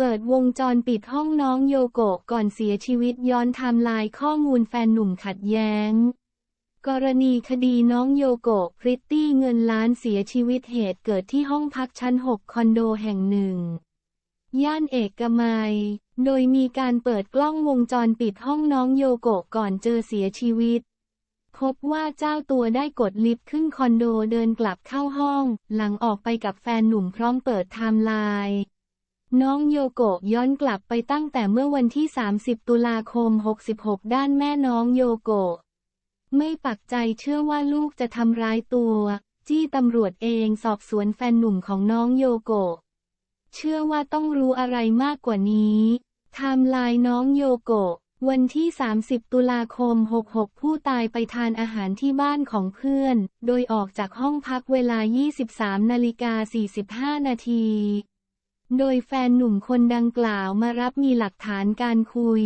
เปิดวงจรปิดห้องน้องโยโกะก่อนเสียชีวิตย้อนไทม์ไลน์ข้อมูลแฟนหนุ่มขัดแย้ง กรณีคดีน้องโยโกะพริตตี้เงินล้านเสียชีวิตเหตุเกิดที่ห้องพักชั้น 6 คอนโดแห่งหนึ่ง ย่านเอกมัย โดยมีการเปิดกล้องวงจรปิดห้องน้องโยโกะก่อนเจอเสียชีวิต พบว่าเจ้าตัวได้กดลิฟต์ขึ้นคอนโดเดินกลับเข้าห้อง หลังออกไปกับแฟนหนุ่มพร้อมเปิดไทม์ไลน์ น้องโยโกะย้อนกลับไปตั้งแต่เมื่อวันที่ 30 ตุลาคม 66 ด้านแม่น้องโยโกะ ไม่ปักใจเชื่อว่าลูกจะทำร้ายตัว จี้ตำรวจเองสอบสวนแฟนหนุ่มของน้องโยโกะ เชื่อว่าต้องรู้อะไรมากกว่านี้ไทม์ไลน์น้องโยโกะ วันที่ 30 ตุลาคม 66 ผู้ตายไปทานอาหารที่บ้านของเพื่อน โดยออกจากห้องพักเวลา 23 นาฬิกา 45 นาที โดยแฟนหนุ่มคนดังกล่าวมารับมีหลักฐานการคุย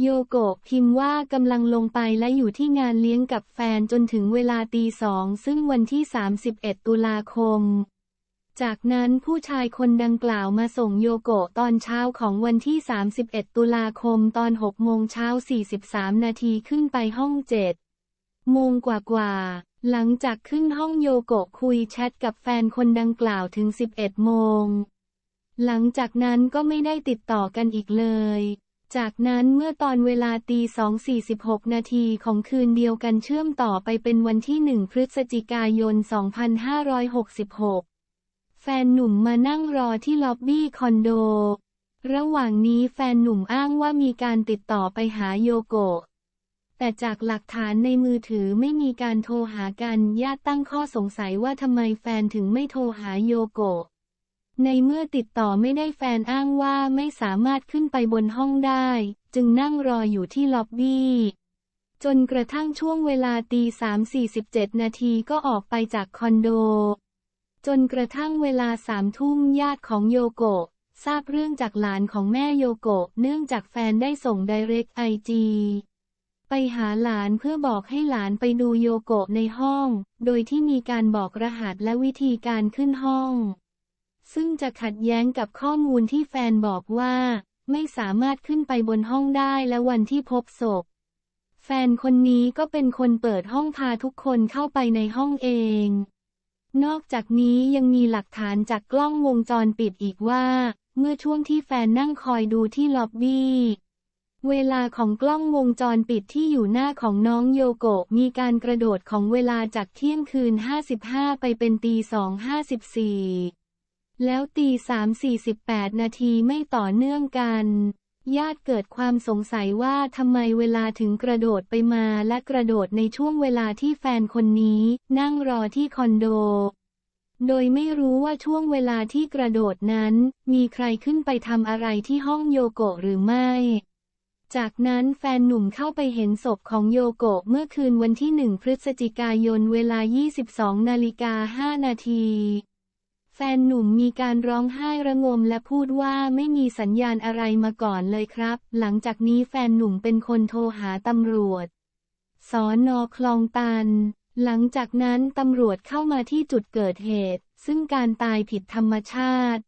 โยโกะพิมพ์ว่ากำลังลงไปและอยู่ที่งานเลี้ยงกับแฟนจนถึงเวลาตีสองซึ่งวันที่ 31 ตุลาคม จากนั้นผู้ชายคนดังกล่าวมาส่งโยโกะตอนเช้าของวันที่ 31 ตุลาคมตอน6โมงเช้า 43 นาทีขึ้นไปห้อง7โมงกว่าๆหลังจากขึ้นห้องโยโกะคุยแชทกับแฟนคนดังกล่าวถึง 11 โมง หลังจากนั้นก็ไม่ได้ติดต่อกันอีกเลย จากนั้นเมื่อตอนเวลาตี2.46 นาทีของคืนเดียวกันเชื่อมต่อไปเป็นวันที่ 1 พฤศจิกายน 2566 แฟนหนุ่มมานั่งรอที่ล็อบบี้คอนโด ระหว่างนี้แฟนหนุ่มอ้างว่ามีการติดต่อไปหาโยโกะ แต่จากหลักฐานในมือถือไม่มีการโทรหากันญาติตั้งข้อสงสัยว่าทำไมแฟนถึงไม่โทรหาโยโกะ ในเมื่อติดต่อไม่ได้แฟนอ้างว่าไม่สามารถขึ้นไปบนห้องได้ จึงนั่งรออยู่ที่ล็อบบี้ จนกระทั่งช่วงเวลาตี3.47นาทีก็ออกไปจากคอนโด จนกระทั่งเวลาสามทุ่มญาติของโยโกะทราบเรื่องจากหลานของแม่โยโกะเนื่องจากแฟนได้ส่ง Direct IG ไปหาหลานเพื่อบอกให้หลานไปดูโยโกะในห้อง โดยที่มีการบอกรหัสและวิธีการขึ้นห้อง ซึ่งจะขัดแย้งกับข้อมูลที่แฟนบอกว่า ไม่สามารถขึ้นไปบนห้องได้และวันที่พบศพ แฟนคนนี้ก็เป็นคนเปิดห้องพาทุกคนเข้าไปในห้องเอง นอกจากนี้ยังมีหลักฐานจากกล้องวงจรปิดอีกว่า เมื่อช่วงที่แฟนนั่งคอยดูที่ล็อบบี้เวลาของกล้องวงจรปิดที่อยู่หน้าของน้องโยโกะมีการกระโดดของเวลาจากเที่ยงคืน 55 ไปเป็นตี 2.54 แล้วตี3.48นาทีไม่ต่อเนื่องกัน ญาติเกิดความสงสัยว่าทำไมเวลาถึงกระโดดไปมาและกระโดดในช่วงเวลาที่แฟนคนนี้ นั่งรอที่คอนโด โดยไม่รู้ว่าช่วงเวลาที่กระโดดนั้น มีใครขึ้นไปทำอะไรที่ห้องโยโกะหรือไม่ จากนั้นแฟนหนุ่มเข้าไปเห็นศพของโยโกะเมื่อคืนวันที่ 1 พฤศจิกายนเวลา 22 นาฬิกา 5 นาที แฟนหนุ่มมีการร้องไห้ระงมและพูดว่าไม่มีสัญญาณอะไรมาก่อนเลยครับ หลังจากนี้แฟนหนุ่มเป็นคนโทรหาตำรวจ สอนอคลองตัน หลังจากนั้นตำรวจเข้ามาที่จุดเกิดเหตุ ซึ่งการตายผิดธรรมชาติ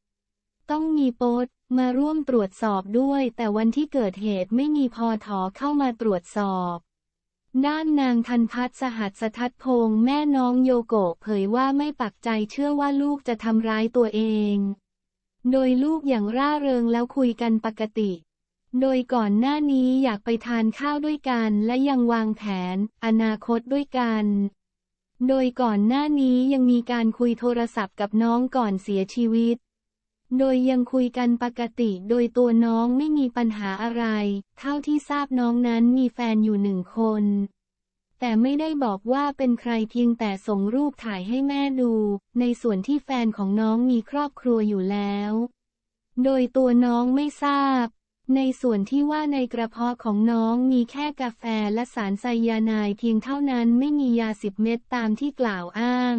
ต้องมีโป๊ตมาร่วมตรวจสอบด้วย แต่วันที่เกิดเหตุไม่มีพอถอเข้ามาตรวจสอบ ด้านนางทันพัฒน์สหัสทัศน์พงษ์แม่น้องโยโกะเผยว่าไม่ปักใจเชื่อว่าลูกจะทำร้ายตัวเอง โดยลูกอย่างร่าเริงแล้วคุยกันปกติ โดยก่อนหน้านี้อยากไปทานข้าวด้วยกันและยังวางแผน อนาคตด้วยกัน โดยก่อนหน้านี้ยังมีการคุยโทรศัพท์กับน้องก่อนเสียชีวิต โดยยังคุยกันปกติ โดยตัวน้องไม่มีปัญหาอะไร เท่าที่ทราบน้องนั้นมีแฟนอยู่หนึ่งคน แต่ไม่ได้บอกว่าเป็นใครเพียงแต่ส่งรูปถ่ายให้แม่ดู ในส่วนที่แฟนของน้องมีครอบครัวอยู่แล้ว โดยตัวน้องไม่ทราบ ในส่วนที่ว่าในกระเพาะของน้องมีแค่กาแฟและสารไซยาไนด์เพียงเท่านั้นไม่มียาสิบเม็ดตามที่กล่าวอ้าง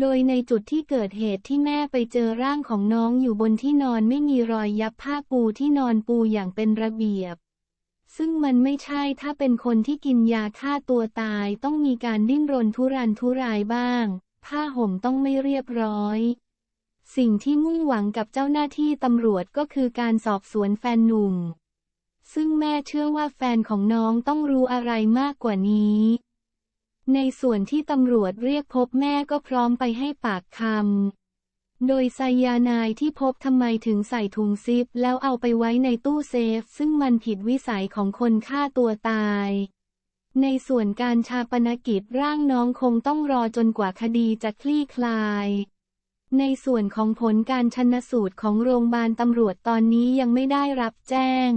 โดยในจุดที่เกิดเหตุที่แม่ไปเจอร่างของน้องอยู่บนที่นอนไม่มีรอยยับผ้าปูที่นอนปูอย่างเป็นระเบียบ ซึ่งมันไม่ใช่ถ้าเป็นคนที่กินยาฆ่าตัวตายต้องมีการดิ้นรนทุรันทุรายบ้าง ผ้าห่มต้องไม่เรียบร้อย สิ่งที่มุ่งหวังกับเจ้าหน้าที่ตำรวจก็คือการสอบสวนแฟนหนุ่ม ซึ่งแม่เชื่อว่าแฟนของน้องต้องรู้อะไรมากกว่านี้ ในส่วนที่ตำรวจเรียกพบแม่ก็พร้อมไปให้ปากคำ โดยไซยาไนายที่พบทำไมถึงใส่ถุงซิป แล้วเอาไปไว้ในตู้เซฟ ซึ่งมันผิดวิสัยของคนฆ่าตัวตาย ในส่วนการชาปนกิจร่างน้องคงต้องรอจนกว่าคดีจะคลี่คลาย ในส่วนของผลการชันสูตรของโรงพยาบาลตำรวจตอนนี้ยังไม่ได้รับแจ้ง